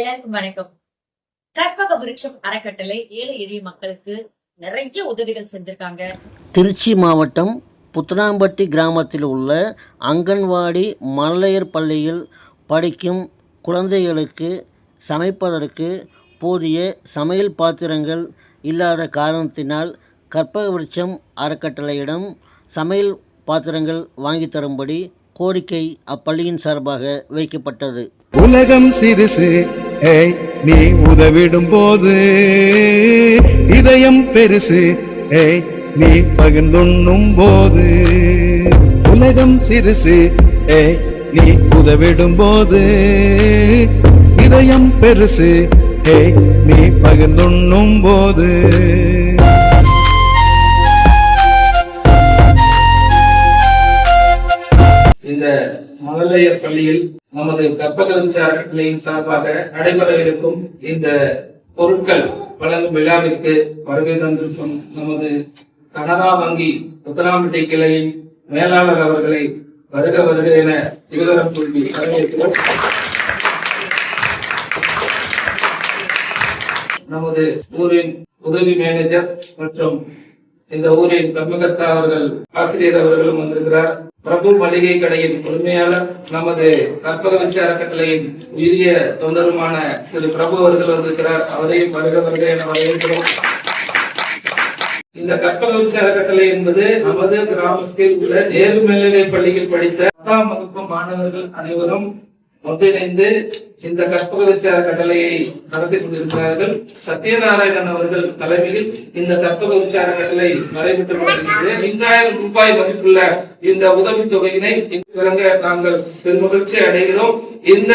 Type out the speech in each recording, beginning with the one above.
எல்லாருக்கும் வணக்கம். கற்பக விருட்சம் அறக்கட்டளை ஏழை எளிய மக்களுக்கு நிறைய உதவிகள் செஞ்சிருக்காங்க. திருச்சி மாவட்டம் புத்தனாம்பட்டி கிராமத்தில் உள்ள அங்கன்வாடி மழலையர் பள்ளியில் படிக்கும் குழந்தைகளுக்கு சமைப்பதற்கு போதிய சமையல் பாத்திரங்கள் இல்லாத காரணத்தினால் கற்பக விருட்சம் அறக்கட்டளையிடம் சமையல் பாத்திரங்கள் வாங்கித் தரும்படி கோரிக்கை அப்பள்ளியின் சார்பாக வைக்கப்பட்டது. உலகம் சிறுசு ஏய் நீ உதவிடும் போது இதயம் பெருசு. ஏய் நீ பகிர்ந்துண்ணும் போது உலகம் சிறுசு. ஏய் நீ உதவிடும் போது இதயம் பெருசு. ஏய் நீ பகிர்ந்துண்ணும் போது இந்த மழலையர் பள்ளியில் நமது கற்பகரம் சார்பின் சார்பாக நடைபெறவிருக்கும் இந்த பொருட்கள் வழங்கும் விழாவிற்கு வருகை தந்திருக்கும் நமது கனரா வங்கி உத்தராம்பட்டி கிளையின் மேலாளர் அவர்களை வருக வருக என இருதரம் கூறி வரவேற்கிறோம். நமது ஊரின் உதவி மேனேஜர் மற்றும் இந்த ஊரின் கர்மகர்த்தா அவர்கள் ஆசிரியர் அவர்களும் வந்திருக்கிறார். பிரபு மளிகை கடையின் உரிமையாளர் நமது கற்பக வச்சு அறக்கட்டளையின் உரிய தொண்டருமான திரு பிரபு அவர்கள் வந்திருக்கிறார். அவரையும் வருக வருக என வரவேற்கிறோம். இந்த கற்பக வச்சு அறக்கட்டளை என்பது நமது கிராமத்தில் உள்ள நேரு மேல்நிலை பள்ளியில் படித்த பத்தாம் வகுப்பு மாணவர்கள் அனைவரும் ஒன்றிணைந்து இந்த கற்பகவிச்சார கட்டளையை நடத்தி கொண்டிருக்கிறார்கள். சத்யநாராயணன் அவர்கள் தலைமையில் இந்த கற்பக கட்டளை அறக்கட்டளை நடைபெற்று கொண்டிருக்கிறது. ஐந்தாயிரம் ரூபாய் மதிப்புள்ள இந்த உதவி தொகையினை வழங்க நாங்கள் பெருமகிழ்ச்சி அடைகிறோம். இந்த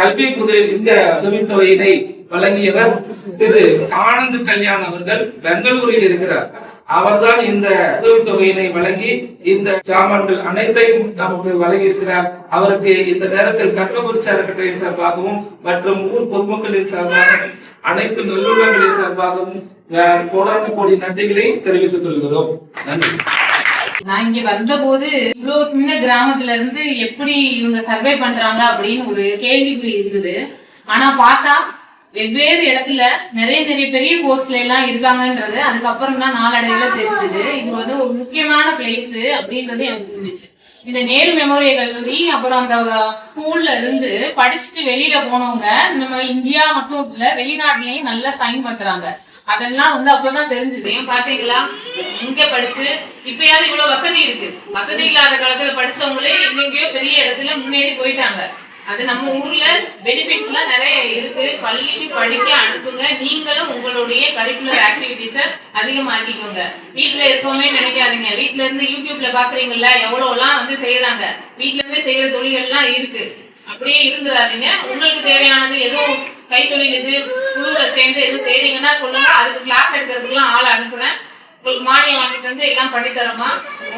கல்வி உதவி இந்த உதவித்தொகையினை வழங்கியவர் திரு ஆனந்த் கல்யாண் அவர்கள் பெங்களூரில் இருக்கிறார். அவர்தான் இந்த உதவித் தொகையினை வழங்கி இந்த சாமான்கள் அனைத்தையும் நமக்கு வழங்கியிருக்கிறார். அவருக்கு இந்த நேரத்தில் கற்றபுரிச்சி அறக்கட்டளையின் சார்பாகவும் மற்றும் ஊர் பொதுமக்களின் சார்பாகவும் அனைத்து நல்லுள்ளங்களின் சார்பாகவும் அஹ், கோடான கோடி நன்றிகளை தெரிவித்துக் கொள்கிறோம். நன்றி. நான் இங்க வந்தபோது இவ்வளவு சின்ன கிராமத்துல இருந்து எப்படி இவங்க சர்வே பண்றாங்க அப்படின்னு ஒரு கேள்விக்குறி இருந்தது. ஆனா பார்த்தா வெவ்வேறு இடத்துல நிறைய நிறைய பெரிய போஸ்ட்ல எல்லாம் இருக்காங்கன்றது அதுக்கப்புறம் தான் நாளடைவுல தெரிஞ்சது. இது வந்து ஒரு முக்கியமான பிளேஸ் அப்படின்றது எனக்கு புரிஞ்சுச்சு. இந்த நேரு மெமோரியல் கல்லூரி அப்புறம் அந்த ஸ்கூல்ல இருந்து படிச்சுட்டு வெளியில போனவங்க நம்ம இந்தியா மட்டும் இல்ல வெளிநாட்டுலயும் நல்லா சைன் பண்றாங்க. அதெல்லாம் வந்து அப்பதான் தெரிஞ்சது. ஏன் பாத்தீங்களா? இங்க படிச்சு இப்பயாவது இவ்வளவு வசதி இருக்கு. வசதி இல்லாத காலத்துல படிச்சவங்களே எங்கெங்கயோ பெரிய இடத்துல முன்னேறி போயிட்டாங்க. அது நம்ம ஊர்ல பெனிஃபிட்ஸ் எல்லாம் நிறைய இருக்கு. பள்ளிக்கு படிக்க அனுப்புங்க. நீங்களும் உங்களுடைய கரிக்குலர் ஆக்டிவிட்டிஸ அதிகமாக்கிக்கோங்க. வீட்டுல இருக்கோமே நினைக்காதீங்க. வீட்டுல இருந்து யூடியூப்ல பாக்குறீங்கல்ல எவ்வளவு எல்லாம் வந்து செய்யறாங்க வீட்டுல இருந்து செய்யற தொழில்கள்லாம் இருக்கு. அப்படியே இருந்துடாதீங்க உங்களுக்கு தேவையானது எதுவும் கைத்தொழில் இது குழுவுல சேர்ந்து எதுவும் தெரியுங்கன்னா சொல்லுங்க. அதுக்கு கிளாஸ் எடுக்கிறதுக்குலாம் ஆள் அனுப்புறேன். உங்களுக்கு மானியம் வாங்கி தந்து எல்லாம் பண்ணித்தரமா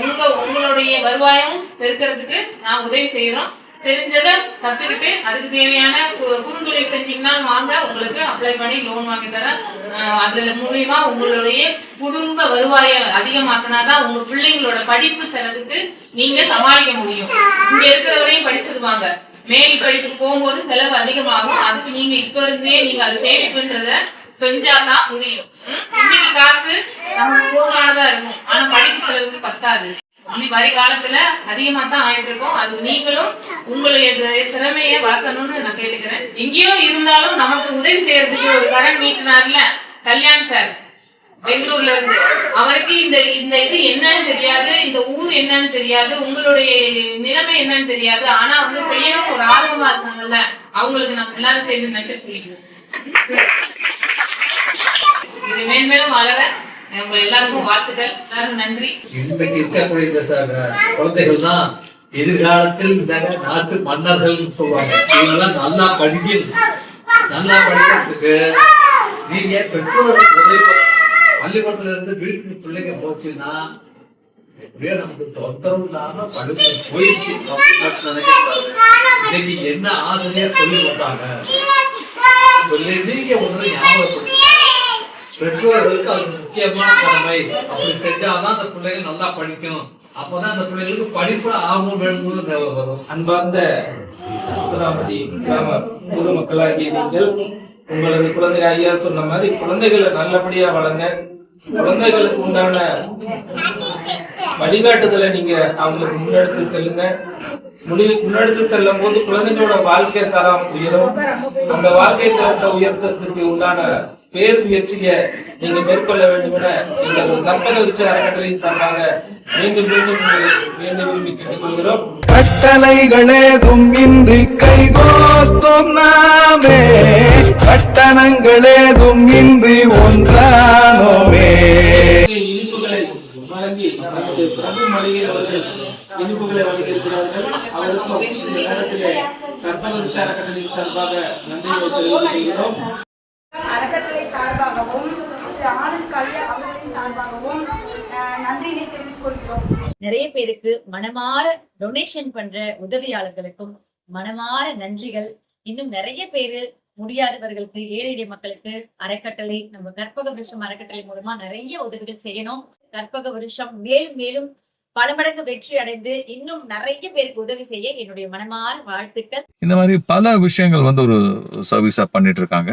உங்க உங்களுடைய வருவாயும் பெருக்கிறதுக்கு நான் உதவி செய்யறோம் தெரிஞ்சதை கத்துக்கிட்டு அதுக்கு தேவையான கு- குறுந்தொழில் செஞ்சீங்கன்னா வாங்க உங்களுக்கு அப்ளை பண்ணி லோன் வாங்கி தரேன் அஹ் அதுல மூலியமா உங்களுடைய குடும்ப வருவாயை அதிகமாக்குனாதான் உங்க பிள்ளைங்களோட படிப்பு செலவுக்கு நீங்க சமாளிக்க முடியும். இங்க இருக்கிறவரையும் படிச்சிருவாங்க. மேல் படிப்புக்கு போகும்போது செலவு அதிகமாகும். அதுக்கு நீங்க இப்ப இருந்தே நீங்க அது சேமிப்புன்றத செஞ்சாதான் முடியும். இன்னைக்கு காசு நமக்கு போதுமானதா இருக்கும். ஆனா படிப்பு செலவுக்கு பத்தாது. இனி வரி காலத்துல அதிகமா தான் ஆயிட்டு இருக்கோம் அது நீங்களும் உங்களுடைய திறமைய திறமையை வளர்க்கணும்னு நான் கேட்டுக்கிறேன். எங்கேயோ இருந்தாலும் நமக்கு உதவி செய்யறதுக்கு ஒரு கடன் மீட்டினார்ல கல்யாண் சார் பெங்களூர்ல இருந்து. அவருக்கு இந்த இந்த இது என்னன்னு தெரியாது இந்த ஊர் என்னன்னு தெரியாது உங்களுடைய நிலைமை என்னன்னு தெரியாது. ஆனா வந்து செய்யணும் ஒரு ஆர்வமா இருக்காங்கல்ல அவங்களுக்கு நம்ம எல்லாரும் சேர்ந்து நன்றி சொல்லிக்கிறோம். இது மேன்மேலும் வளர உங்க எல்லாருக்கும் வாழ்த்துக்கள். எல்லாரும் நன்றி. இன்றைக்கு இருக்கக்கூடிய இந்த ச- குழந்தைகள் தான் எதிர்காலத்தில் இந்த நாட்டு மன்னர்கள் சொல்லுவாங்க இவங்கெல்லாம் நல்லா படிக்கணும் நல்லா படிக்கிறதுக்கு நீங்க பெற்றோர் உதவி பண்ணணும். பள்ளிக்கூடத்துல இருந்து வீட்டுக்கு பிள்ளைங்க போச்சுன்னா எப்படியோ நமக்கு தொந்தரவு இல்லாம படிப்பு போயிடுச்சு. அப்படின்னு மட்டும் இன்னைக்கு என்ன ஆசிரியர் சொல்லி கொடுத்தாங்க. சொல்லி நீங்க ஒன்று ஞாபகப்படுத்த பெற்றோர்களுக்கு அது முக்கியமான கடமை. அப்படி செஞ்சாதான் அந்த பிள்ளைகள் நல்லா படிக்கும் அப்பதான் அந்த பிள்ளைகளுக்கு படிப்புல ஆர்வம் வேணும்னு வரும். அன்பார்ந்த சுந்தராமதி கிராம பொதுமக்களாகிய நீங்கள் உங்களது குழந்தை ஐயா சொன்ன மாதிரி குழந்தைகளை நல்லபடியா வளங்க. குழந்தைகளுக்கு உண்டான வழிகாட்டுதலை நீங்க அவங்களுக்கு முன்னெடுத்து செல்லுங்க. முடிவு முன்னெடுத்து செல்லும் போது குழந்தைகளோட வாழ்க்கை தரம் உயரும். அந்த வாழ்க்கை தரத்தை உயர்த்தத்துக்கு உண்டான பேர் முயற்சியை நீங்க மேற்கொள்ள வேண்டும் என எங்கள் கற்பக விருட்ச அறக்கட்டளையின் சார்பாக மீண்டும் மீண்டும் வேண்டி விரும்பி கேட்டுக்கொள்கிறோம் கட்டளைகளேதும் இன்றி கைகோத்தும் நாமே. கட்டணங்களேதும் இன்றி ஒன்றானோமே. இனிப்புகளை வழங்கி பிரபு மளிகை அவர்கள் இனிப்புகளை வழங்கியிருக்கிறார்கள். அவருக்கும் இந்த நேரத்திலே கற்பக விருட்ச அறக்கட்டளையின் சார்பாக நன்றியை தெரிவித்துக் கொள்கிறோம் அறக்கட்டளை சார்பாகவும் திரு ஆனந்த் கல்யா அவர்களின் சார்பாகவும் நன்றியினை தெரிவித்துக் கொள்கிறோம். நிறைய பேருக்கு மனமாற டொனேஷன் பண்ற உதவியாளர்களுக்கும் மனமாற நன்றிகள். இன்னும் நிறைய பேரு முடியாதவர்களுக்கு ஏழை மக்களுக்கு அறக்கட்டளை நம்ம கற்பக விருஷம் அறக்கட்டளை மூலமா நிறைய உதவிகள் செய்யணும். கற்பக விருஷம் மேலும் மேலும் பல மடங்கு வெற்றி அடைந்து இன்னும் நிறைய பேருக்கு உதவி செய்ய என்னுடைய மனமாற வாழ்த்துக்கள். இந்த மாதிரி பல விஷயங்கள் வந்து ஒரு சர்வீஸாக பண்ணிட்டு இருக்காங்க.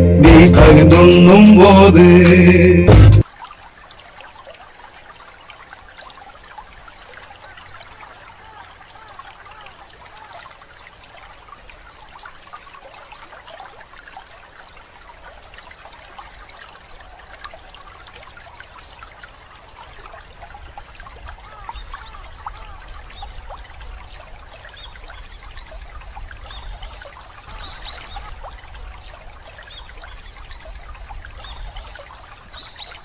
நீ பகிர்ந்துண்ணும் போது